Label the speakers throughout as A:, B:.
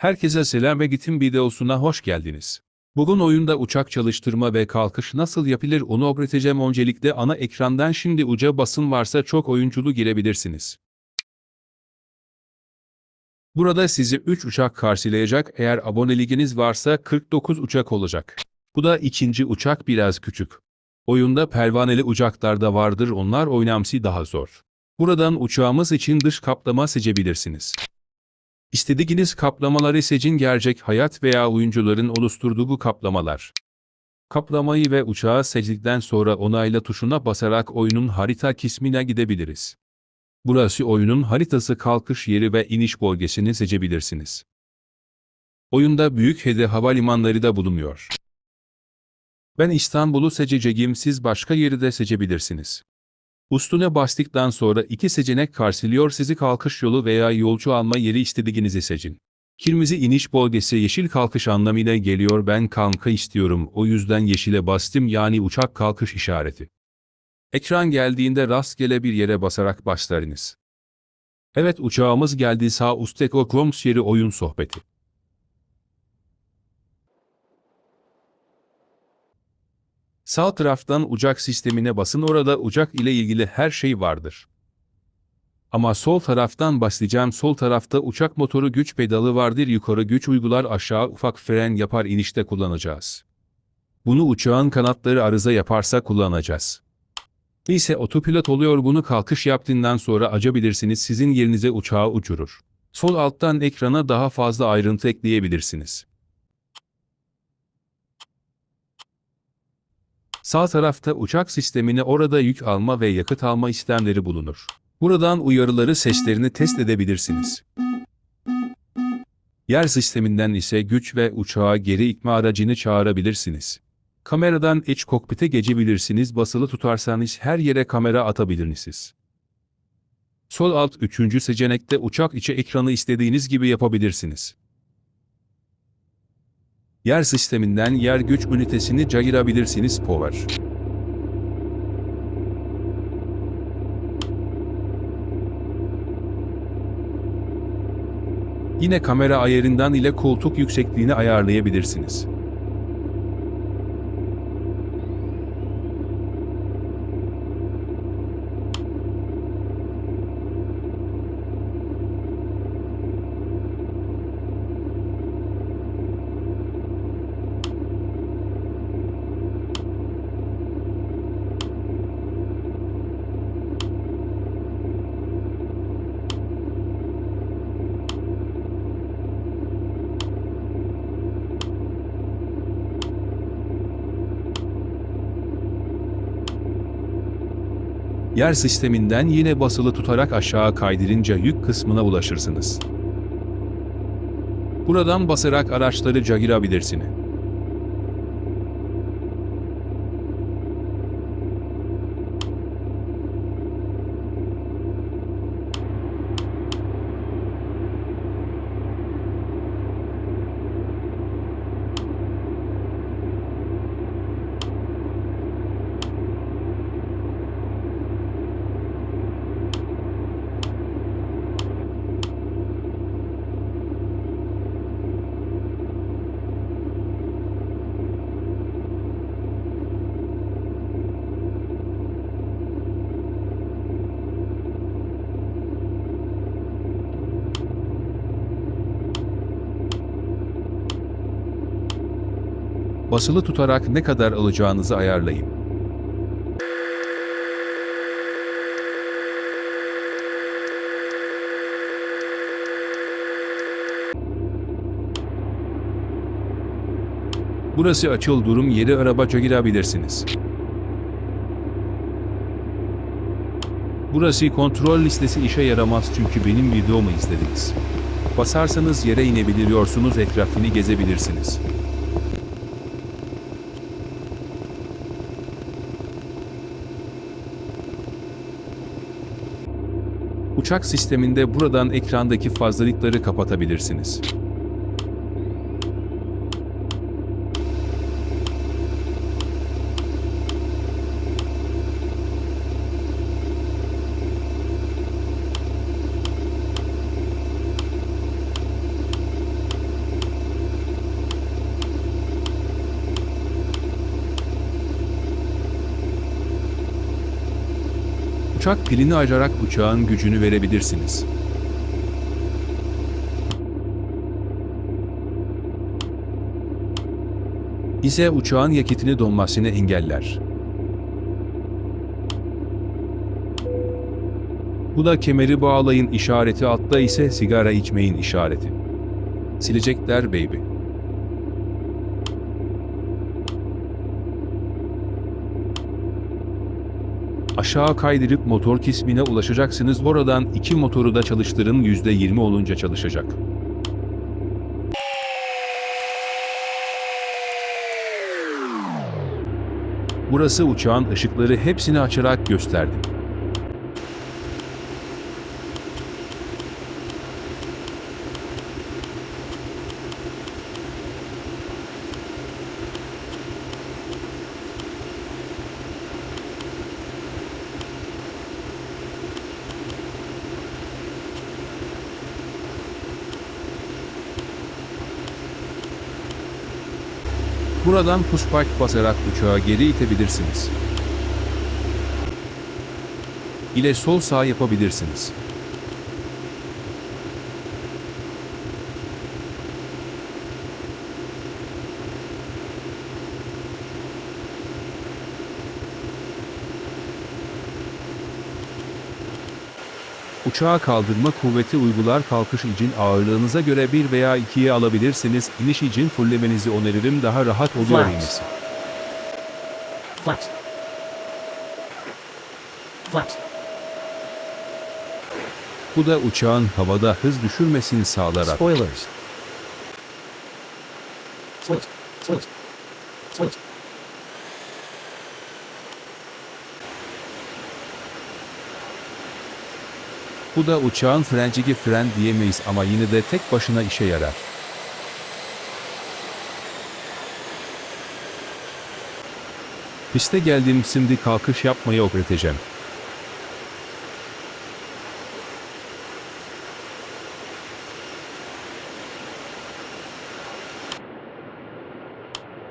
A: Herkese selam ve gitim videosuna hoş geldiniz. Bugün oyunda uçak çalıştırma ve kalkış nasıl yapılır onu öğreteceğim öncelikle ana ekrandan şimdi uca basın varsa çok oyunculu girebilirsiniz. Burada sizi 3 uçak karşılayacak eğer aboneliğiniz varsa 49 uçak olacak. Bu da ikinci uçak biraz küçük. Oyunda pervaneli uçaklar da vardır onlar oynamsi daha zor. Buradan uçağımız için dış kaplama seçebilirsiniz. İstediğiniz kaplamaları seçin gerçek hayat veya oyuncuların oluşturduğu kaplamalar. Kaplamayı ve uçağı seçtikten sonra onayla tuşuna basarak oyunun harita kısmına gidebiliriz. Burası oyunun haritası kalkış yeri ve iniş bölgesini seçebilirsiniz. Oyunda büyük hede havalimanları da bulunuyor. Ben İstanbul'u seçeceğim siz başka yeri de seçebilirsiniz. Üstüne bastıktan sonra iki seçenek karşılıyor sizi kalkış yolu veya yolcu alma yeri istediğinizi seçin. Kırmızı iniş bölgesi yeşil kalkış anlamına geliyor ben kalka istiyorum o yüzden yeşile bastım yani uçak kalkış işareti. Ekran geldiğinde rastgele bir yere basarak başlarınız. Evet uçağımız geldi sağ üstteki o yeri oyun sohbeti. Sağ taraftan uçak sistemine basın orada uçak ile ilgili her şey vardır. Ama sol taraftan başlayacağım sol tarafta uçak motoru güç pedalı vardır yukarı güç uygular aşağı ufak fren yapar inişte kullanacağız. Bunu uçağın kanatları arıza yaparsa kullanacağız. İse otopilot oluyor bunu kalkış yaptığından sonra açabilirsiniz sizin yerinize uçağı uçurur. Sol alttan ekrana daha fazla ayrıntı ekleyebilirsiniz. Sağ tarafta uçak sistemine orada yük alma ve yakıt alma işlemleri bulunur. Buradan uyarıları seslerini test edebilirsiniz. Yer sisteminden ise güç ve uçağa geri ikme aracını çağırabilirsiniz. Kameradan iç kokpite geçebilirsiniz basılı tutarsanız her yere kamera atabilirsiniz. Sol alt üçüncü seçenekte uçak içi ekranı istediğiniz gibi yapabilirsiniz. Yer sisteminden yer güç ünitesini cayırabilirsiniz power. Yine kamera ayarından ile koltuk yüksekliğini ayarlayabilirsiniz. Yer sisteminden yine basılı tutarak aşağı kaydırınca yük kısmına ulaşırsınız. Buradan basarak araçları cagirabilirsiniz. Basılı tutarak ne kadar alacağınızı ayarlayın. Burası açıl durum yeri arabaca girebilirsiniz. Burası kontrol listesi işe yaramaz çünkü benim videomu izlediniz. Basarsanız yere inebiliyorsunuz etrafını gezebilirsiniz. Uçak sisteminde buradan ekrandaki fazlalıkları kapatabilirsiniz. Uçak pilini açarak uçağın gücünü verebilirsiniz. ise uçağın yakıtını donmasını engeller. Bu da kemeri bağlayın işareti altta ise sigara içmeyin işareti. Silecekler baby. Aşağı kaydırıp motor kismine ulaşacaksınız. Oradan iki motoru da çalıştırın %20 olunca çalışacak. Burası uçağın ışıkları hepsini açarak gösterdim. Buradan pushback basarak uçağı geri itebilirsiniz. İle sol sağ yapabilirsiniz. Uçağa kaldırma kuvveti uygular kalkış için ağırlığınıza göre bir veya ikiye alabilirsiniz. İniş için fullemenizi öneririm daha rahat oluyor
B: Flat.
A: inmesi.
B: Flat. Flat.
A: Bu da uçağın havada hız düşürmesini sağlarak
B: Spoilers. Split. Split. Split.
A: Bu da uçağın frencigi fren diyemeyiz ama yine de tek başına işe yarar. Piste geldim şimdi kalkış yapmayı öğreteceğim.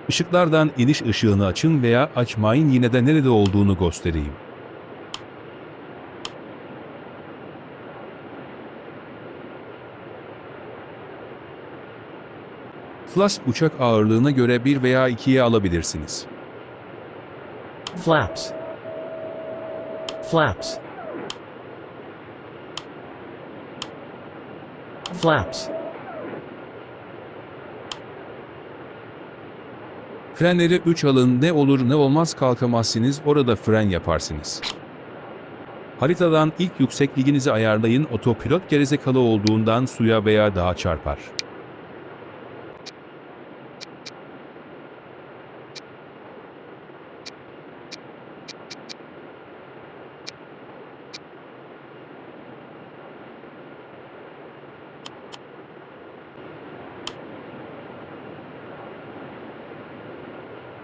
A: Işıklardan iniş ışığını açın veya açmayın yine de nerede olduğunu göstereyim. Flask uçak ağırlığına göre bir veya ikiye alabilirsiniz.
B: Flaps. Flaps. Flaps.
A: Frenleri 3 alın ne olur ne olmaz kalkamazsınız orada fren yaparsınız. Haritadan ilk yüksekliğinizi ayarlayın otopilot gerizekalı olduğundan suya veya dağa çarpar.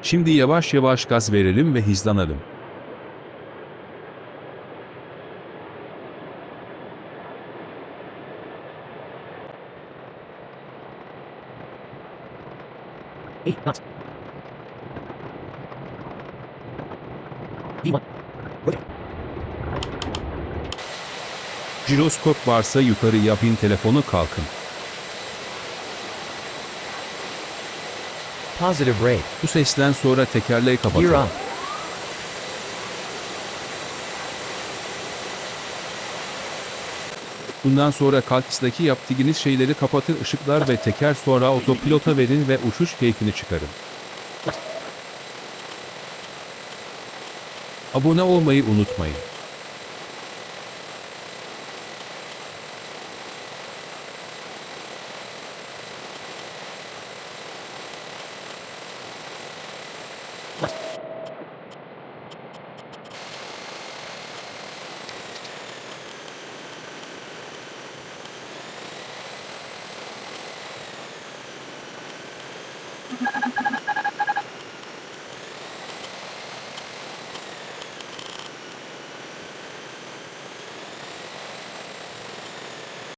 A: Şimdi yavaş yavaş gaz verelim ve hızlanalım.
B: V1. Rotate.
A: Jiroskop varsa yukarı yapın telefonu kalkın.
B: Positive rate.
A: Bu sesten sonra tekerleği.
B: Gear up.
A: Bundan sonra kalkistaki yaptığınız şeyleri kapatın ışıklar ve teker sonra otopilota verin ve uçuş keyfini çıkarın. Abone olmayı unutmayın.